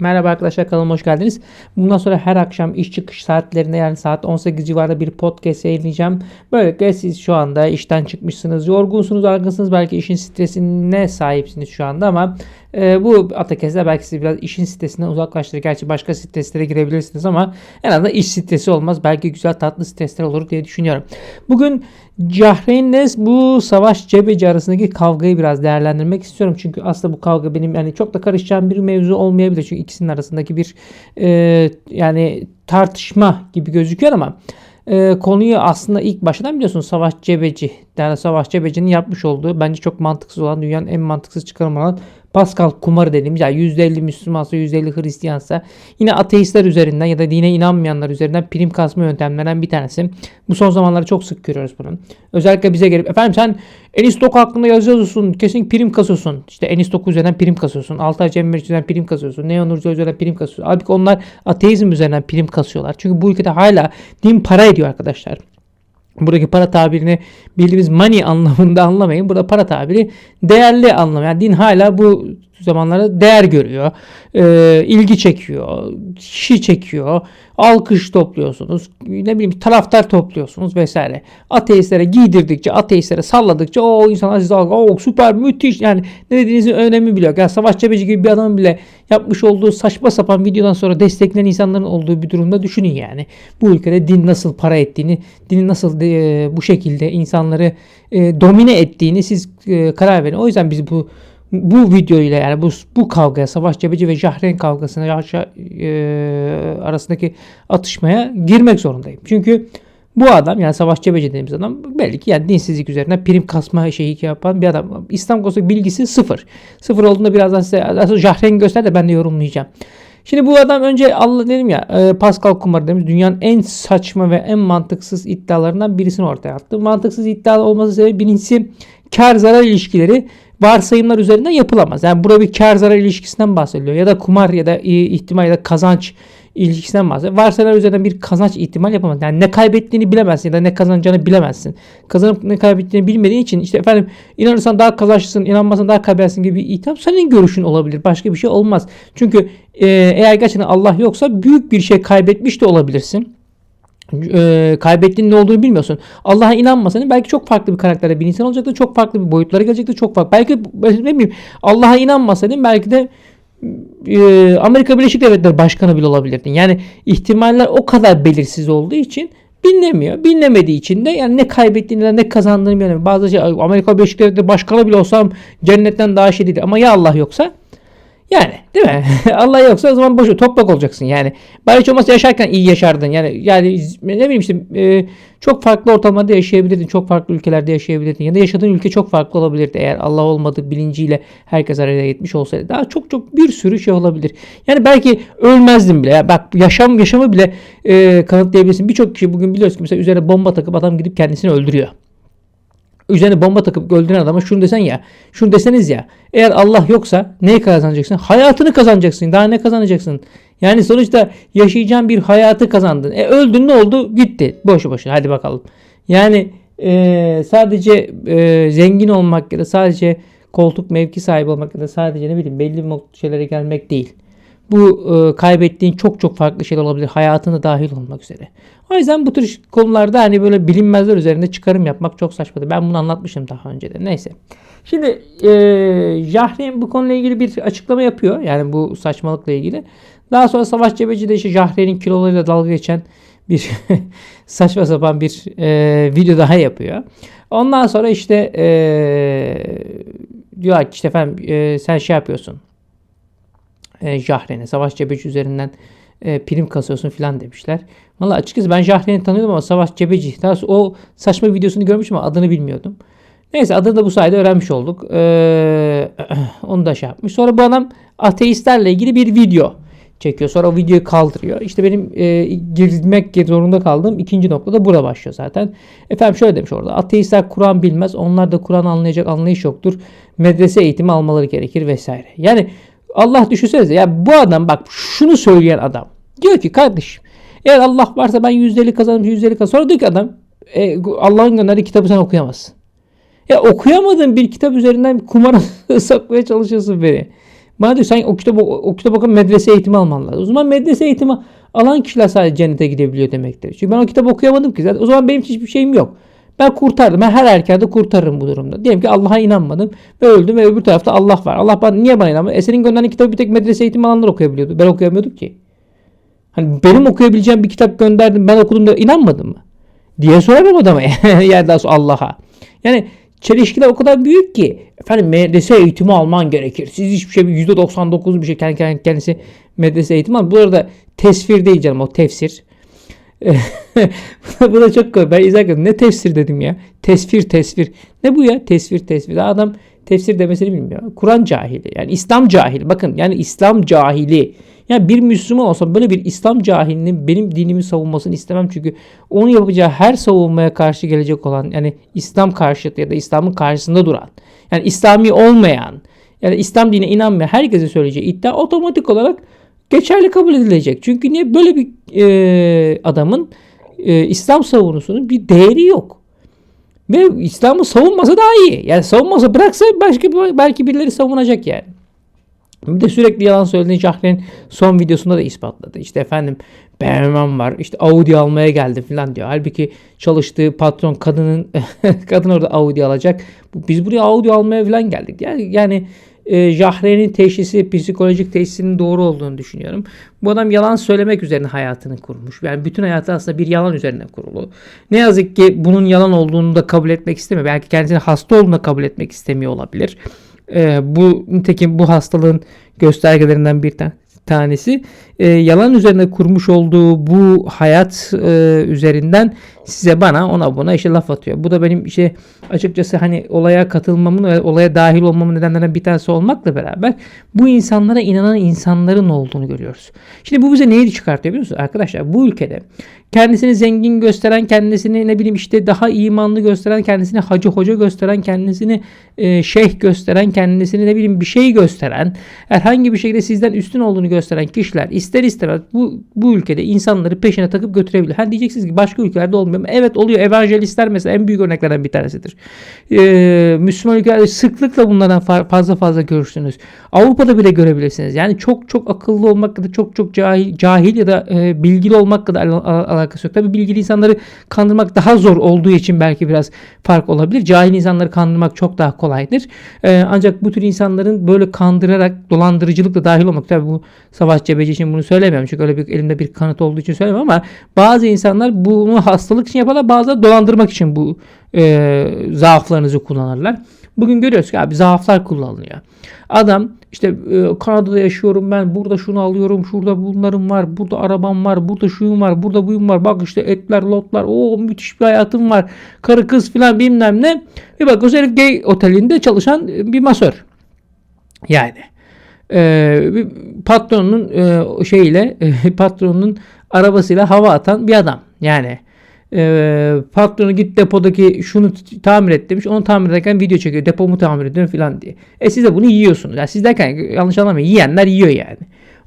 Merhaba arkadaşlar kanalıma hoş geldiniz. Bundan sonra her akşam iş çıkış saatlerinde yani saat 18 civarında bir podcast yayınlayacağım. Böylelikle siz şu anda işten çıkmışsınız, yorgunsunuz, argınsınız. Belki işin stresine sahipsiniz şu anda ama e, bu Atakes'de belki sizi biraz işin stresinden uzaklaştırır. Gerçi başka streslere girebilirsiniz ama en azından iş stresi olmaz. Belki güzel tatlı stresler olur diye düşünüyorum. Bugün Cahreyn'le bu Savaş Cebeci arasındaki kavgayı biraz değerlendirmek istiyorum. Çünkü aslında bu kavga benim yani çok da karışacağım bir mevzu olmayabilir. Çünkü ikisinin arasındaki bir e, yani tartışma gibi gözüküyor ama e, konuyu aslında ilk baştan biliyorsunuz Savaş Cebeci. Yani Savaş Cebeci'nin yapmış olduğu bence çok mantıksız olan dünyanın en mantıksız çıkarımı olan Pascal kumarı dediğimiz yani %50 Müslümansa %50 Hristiyansa yine ateistler üzerinden ya da dine inanmayanlar üzerinden prim kasma yöntemlerinden bir tanesi. Bu son zamanlarda çok sık görüyoruz bunu. Özellikle bize gelip efendim sen Enistok hakkında yazıyorsun kesin prim kasıyorsun. İşte Enistok üzerinden prim kasıyorsun. Altay Cemil üzerinden prim kasıyorsun. Neon Urca üzerinden prim kasıyorsun. Halbuki onlar ateizm üzerinden prim kasıyorlar. Çünkü bu ülkede hala din para ediyor arkadaşlar. Buradaki para tabirini bildiğimiz money anlamında anlamayın. Burada para tabiri değerli anlamı. Yani din hala bu zamanlarda değer görüyor. E, ilgi çekiyor. Kişi çekiyor. Alkış topluyorsunuz. Ne bileyim taraftar topluyorsunuz vesaire. Ateistlere giydirdikçe, ateistlere salladıkça o insanlar size o süper müthiş yani ne dediğinizin önemi biliyor. Yani Savaş Cebeci gibi bir adamın bile yapmış olduğu saçma sapan videodan sonra destekleyen insanların olduğu bir durumda düşünün yani. Bu ülkede din nasıl para ettiğini, dinin nasıl e, bu şekilde insanları e, domine ettiğini siz e, karar verin. O yüzden biz bu bu video ile yani bu bu kavgaya Savaş Cebeci ve Jahren kavgasına e, arasındaki atışmaya girmek zorundayım. Çünkü bu adam yani Savaş Cebeci dediğimiz adam belli ki yani dinsizlik üzerine prim kasma şeyi yapan bir adam. İslam konusunda bilgisi sıfır. Sıfır olduğunda birazdan size aslında Jahren göster de ben de yorumlayacağım. Şimdi bu adam önce Allah dedim ya e, Pascal Kumar demiş dünyanın en saçma ve en mantıksız iddialarından birisini ortaya attı. Mantıksız iddia olması sebebi birincisi kar zarar ilişkileri varsayımlar üzerinden yapılamaz. Yani burada bir kar zarar ilişkisinden bahsediliyor ya da kumar ya da ihtimal ya da kazanç ilişkisinden bahsediyor. Varsayımlar üzerinden bir kazanç ihtimal yapamaz. Yani ne kaybettiğini bilemezsin ya da ne kazanacağını bilemezsin. Kazanıp ne kaybettiğini bilmediğin için işte efendim inanırsan daha kazançlısın, inanmazsan daha kaybedersin gibi bir itham senin görüşün olabilir. Başka bir şey olmaz. Çünkü e, eğer gerçekten Allah yoksa büyük bir şey kaybetmiş de olabilirsin e, kaybettiğin ne olduğunu bilmiyorsun. Allah'a inanmasan belki çok farklı bir karakterde bir insan olacaktı. Çok farklı bir boyutlara gelecekti. Çok farklı. Belki ne bileyim Allah'a inanmasaydın belki de e, Amerika Birleşik Devletleri Başkanı bile olabilirdin. Yani ihtimaller o kadar belirsiz olduğu için bilinemiyor. Bilinemediği için de yani ne kaybettiğini ne kazandığını bilemiyor. Bazı şey Amerika Birleşik Devletleri Başkanı bile olsam cennetten daha şey değil. Ama ya Allah yoksa yani değil mi? Allah yoksa o zaman boşu toprak olacaksın yani. Bari hiç olmazsa yaşarken iyi yaşardın. Yani yani ne bileyim işte e, çok farklı ortamlarda yaşayabilirdin. Çok farklı ülkelerde yaşayabilirdin. Ya da yaşadığın ülke çok farklı olabilirdi. Eğer Allah olmadığı bilinciyle herkes araya gitmiş olsaydı. Daha çok çok bir sürü şey olabilir. Yani belki ölmezdin bile. Yani bak yaşam yaşamı bile e, kanıtlayabilirsin. Birçok kişi bugün biliyoruz ki mesela üzerine bomba takıp adam gidip kendisini öldürüyor üzerine bomba takıp öldüren adama şunu desen ya. Şunu deseniz ya. Eğer Allah yoksa neyi kazanacaksın? Hayatını kazanacaksın. Daha ne kazanacaksın? Yani sonuçta yaşayacağın bir hayatı kazandın. E öldün ne oldu? Gitti. Boşu boşuna. Hadi bakalım. Yani e, sadece e, zengin olmak ya da sadece koltuk mevki sahibi olmak ya da sadece ne bileyim belli şeylere gelmek değil. Bu e, kaybettiğin çok çok farklı şeyler olabilir. Hayatına dahil olmak üzere. O yüzden bu tür konularda hani böyle bilinmezler üzerinde çıkarım yapmak çok saçmadır. Ben bunu anlatmışım daha önce de. Neyse. Şimdi e, Jahreyn bu konuyla ilgili bir açıklama yapıyor. Yani bu saçmalıkla ilgili. Daha sonra Savaş Cebeci de işte Jahreyn'in kilolarıyla dalga geçen bir saçma sapan bir e, video daha yapıyor. Ondan sonra işte e, diyor ki işte efendim e, sen şey yapıyorsun e, Jahren'e Savaş Cebeci üzerinden e, prim kasıyorsun filan demişler. Valla açıkçası ben Jahren'i tanıyordum ama Savaş Cebeci. Daha o saçma videosunu görmüşüm ama adını bilmiyordum. Neyse adını da bu sayede öğrenmiş olduk. Ee, onu da şey yapmış. Sonra bu adam ateistlerle ilgili bir video çekiyor. Sonra o videoyu kaldırıyor. İşte benim e, girmek zorunda kaldığım ikinci noktada burada başlıyor zaten. Efendim şöyle demiş orada. Ateistler Kur'an bilmez. Onlar da Kur'an anlayacak anlayış yoktur. Medrese eğitimi almaları gerekir vesaire. Yani Allah düşünsenize ya bu adam bak şunu söyleyen adam. Diyor ki kardeşim eğer Allah varsa ben %50 kazanırım %50 kazanırım. Sonra diyor ki adam e, Allah'ın gönderdiği kitabı sen okuyamazsın. Ya okuyamadığın bir kitap üzerinden kumara sakmaya çalışıyorsun beni. Bana diyor sen o kitabı, o kitabı okuyup medrese eğitimi alman lazım. O zaman medrese eğitimi alan kişiler sadece cennete gidebiliyor demektir. Çünkü ben o kitabı okuyamadım ki zaten. O zaman benim hiçbir şeyim yok. Ben kurtardım. Ben her erkerde kurtarırım bu durumda. Diyelim ki Allah'a inanmadım ve öldüm ve öbür tarafta Allah var. Allah bana, niye bana inanmadı? Eser'in gönderdiği kitabı bir tek medrese eğitimi alanlar okuyabiliyordu. Ben okuyamıyordum ki. Hani benim okuyabileceğim bir kitap gönderdim ben okudum da inanmadın mı? Diye sorarım adama yani daha Allah'a. Yani çelişkiler o kadar büyük ki efendim medrese eğitimi alman gerekir. Siz hiçbir şey %99 bir şey kendi kendisi medrese eğitimi al. Bu arada tesfir değil canım o tefsir. bu da çok komik. Ben izlerken ne tefsir dedim ya. Tesfir tesfir. Ne bu ya? Tesfir tesfir. Adam tefsir demesini bilmiyor. Kur'an cahili. Yani İslam cahili. Bakın yani İslam cahili. Yani bir Müslüman olsa böyle bir İslam cahilinin benim dinimi savunmasını istemem. Çünkü onun yapacağı her savunmaya karşı gelecek olan yani İslam karşıtı ya da İslam'ın karşısında duran yani İslami olmayan yani İslam dine inanmayan herkese söyleyeceği iddia otomatik olarak geçerli kabul edilecek. Çünkü niye böyle bir e, adamın e, İslam savunusunun bir değeri yok. Ve İslam'ı savunmasa daha iyi. Yani savunmasa bıraksa başka belki birileri savunacak yani. Bir de sürekli yalan söylediğini Jahre'nin son videosunda da ispatladı. İşte efendim BMW'm var. İşte Audi almaya geldim falan diyor. Halbuki çalıştığı patron kadının kadın orada Audi alacak. Biz buraya Audi almaya falan geldik. Yani yani e, Jahre'nin teşhisi psikolojik teşhisinin doğru olduğunu düşünüyorum. Bu adam yalan söylemek üzerine hayatını kurmuş. Yani bütün hayatı aslında bir yalan üzerine kurulu. Ne yazık ki bunun yalan olduğunu da kabul etmek istemiyor. Belki kendisini hasta olduğunu da kabul etmek istemiyor olabilir. E, bu nitekim bu hastalığın göstergelerinden bir tane tanesi e, yalan üzerine kurmuş olduğu bu hayat e, üzerinden size bana ona buna işte laf atıyor. Bu da benim işte açıkçası hani olaya katılmamın ve olaya dahil olmamın nedenlerinden bir tanesi olmakla beraber bu insanlara inanan insanların olduğunu görüyoruz. Şimdi bu bize neyi çıkartıyor biliyor musunuz? Arkadaşlar bu ülkede kendisini zengin gösteren, kendisini ne bileyim işte daha imanlı gösteren, kendisini hacı hoca gösteren, kendisini e, şeyh gösteren, kendisini ne bileyim bir şey gösteren, herhangi bir şekilde sizden üstün olduğunu gösteren kişiler ister istemez bu, bu ülkede insanları peşine takıp götürebilir. Ha diyeceksiniz ki başka ülkelerde olmuyor mu? Evet oluyor. Evangelistler mesela en büyük örneklerden bir tanesidir. Ee, Müslüman ülkelerde sıklıkla bunlardan fazla fazla görürsünüz. Avrupa'da bile görebilirsiniz. Yani çok çok akıllı olmak da çok çok cahil, cahil ya da e, bilgili olmak kadar alakası yok. Tabii bilgili insanları kandırmak daha zor olduğu için belki biraz fark olabilir. Cahil insanları kandırmak çok daha kolaydır. Ee, ancak bu tür insanların böyle kandırarak dolandırıcılıkla dahil olmak tabii bu savaş cebeci için bunu söylemiyorum. Çünkü öyle bir elimde bir kanıt olduğu için söylemiyorum ama bazı insanlar bunu hastalık için yaparlar. Bazıları dolandırmak için bu e, zaaflarınızı kullanırlar. Bugün görüyoruz ki abi zaaflar kullanılıyor. Adam işte e, Kanada'da yaşıyorum ben burada şunu alıyorum şurada bunlarım var burada arabam var burada şuyum var burada buyum var bak işte etler lotlar o müthiş bir hayatım var karı kız filan bilmem ne. Bir bak herif gay otelinde çalışan bir masör. Yani e, patronun e, şeyiyle e, patronun arabasıyla hava atan bir adam. Yani e, patronu git depodaki şunu tamir et demiş. Onu tamir ederken video çekiyor. Depomu tamir ediyorum falan diye. E siz de bunu yiyorsunuz. Yani siz derken yanlış anlamayın. Yiyenler yiyor yani.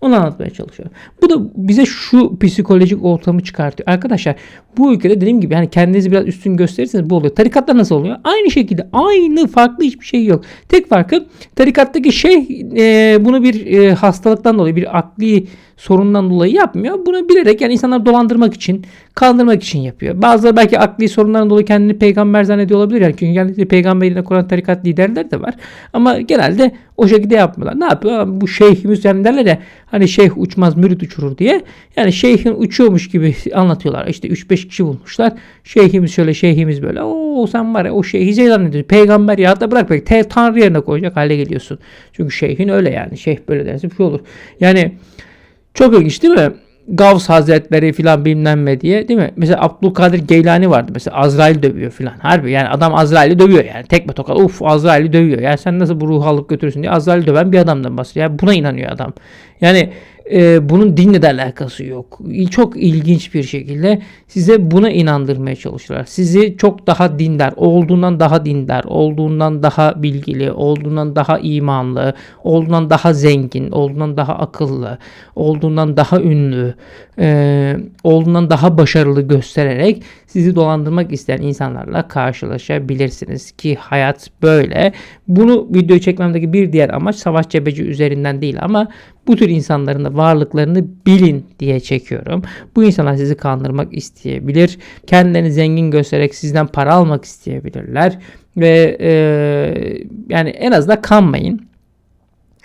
Onu anlatmaya çalışıyorum. Bu da bize şu psikolojik ortamı çıkartıyor. Arkadaşlar bu ülkede dediğim gibi yani kendinizi biraz üstün gösterirseniz bu oluyor. Tarikatlar nasıl oluyor? Aynı şekilde aynı farklı hiçbir şey yok. Tek farkı tarikattaki şey e, bunu bir e, hastalıktan dolayı bir akli sorundan dolayı yapmıyor. Bunu bilerek yani insanları dolandırmak için, kandırmak için yapıyor. Bazıları belki akli sorunlardan dolayı kendini peygamber zannediyor olabilir. Yani çünkü genellikle peygamberine kuran tarikat liderler de var. Ama genelde o şekilde yapmıyorlar. Ne yapıyor? Bu şeyhimiz yani derler ya hani şeyh uçmaz mürit uçurur diye. Yani şeyhin uçuyormuş gibi anlatıyorlar. İşte 3-5 kişi bulmuşlar. Şeyhimiz şöyle şeyhimiz böyle. Oo sen var ya o şeyhi şey zannediyorsun. Peygamber ya da bırak belki tanrı yerine koyacak hale geliyorsun. Çünkü şeyhin öyle yani. Şeyh böyle derse bir şey olur. Yani çok ilginç değil mi? Gavs Hazretleri filan bilmem ne diye değil mi? Mesela Abdülkadir Geylani vardı mesela Azrail dövüyor filan. Harbi yani adam Azrail'i dövüyor yani. Tekme tokat uf Azrail'i dövüyor. Yani sen nasıl bu ruhu alıp götürürsün diye Azrail'i döven bir adamdan bahsediyor. Yani buna inanıyor adam. Yani e, bunun dinle de alakası yok. Çok ilginç bir şekilde size buna inandırmaya çalışıyorlar. Sizi çok daha dindar, olduğundan daha dindar, olduğundan daha bilgili, olduğundan daha imanlı, olduğundan daha zengin, olduğundan daha akıllı, olduğundan daha ünlü, e, olduğundan daha başarılı göstererek sizi dolandırmak isteyen insanlarla karşılaşabilirsiniz ki hayat böyle. Bunu video çekmemdeki bir diğer amaç savaş cebeci üzerinden değil ama bu tür insanların da varlıklarını bilin diye çekiyorum. Bu insanlar sizi kandırmak isteyebilir. Kendilerini zengin göstererek sizden para almak isteyebilirler. Ve e, yani en azından kanmayın.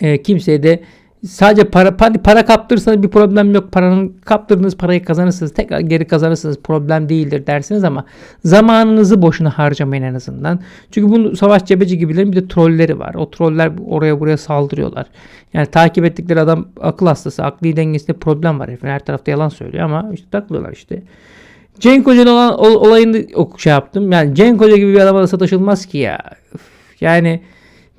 E, kimseye de Sadece para para, kaptırırsanız bir problem yok. Paranın kaptırdığınız parayı kazanırsınız. Tekrar geri kazanırsınız. Problem değildir dersiniz ama zamanınızı boşuna harcamayın en azından. Çünkü bu savaş cebeci gibilerin bir de trolleri var. O troller oraya buraya saldırıyorlar. Yani takip ettikleri adam akıl hastası. Akli dengesinde problem var. Herifin her tarafta yalan söylüyor ama işte takılıyorlar işte. Cenk Hoca'nın olan ol- olayını şey yaptım. Yani Cenk Hoca gibi bir adama da sataşılmaz ki ya. Yani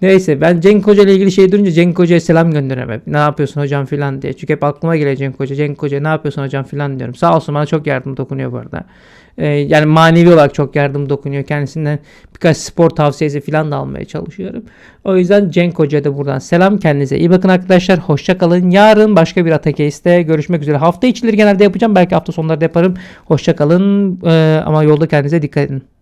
Neyse ben Cenk Hoca ile ilgili şey duyunca Cenk Hoca'ya selam gönderemem. Ne yapıyorsun hocam filan diye. Çünkü hep aklıma geliyor Cenk Hoca. Cenk Hoca ne yapıyorsun hocam filan diyorum. Sağ olsun bana çok yardım dokunuyor bu arada. Ee, yani manevi olarak çok yardım dokunuyor. Kendisinden birkaç spor tavsiyesi filan da almaya çalışıyorum. O yüzden Cenk Hoca'ya da buradan selam. Kendinize iyi bakın arkadaşlar. Hoşça kalın. Yarın başka bir Atakeist'te görüşmek üzere. Hafta içleri genelde yapacağım. Belki hafta sonları da yaparım. Hoşça kalın. Ee, ama yolda kendinize dikkat edin.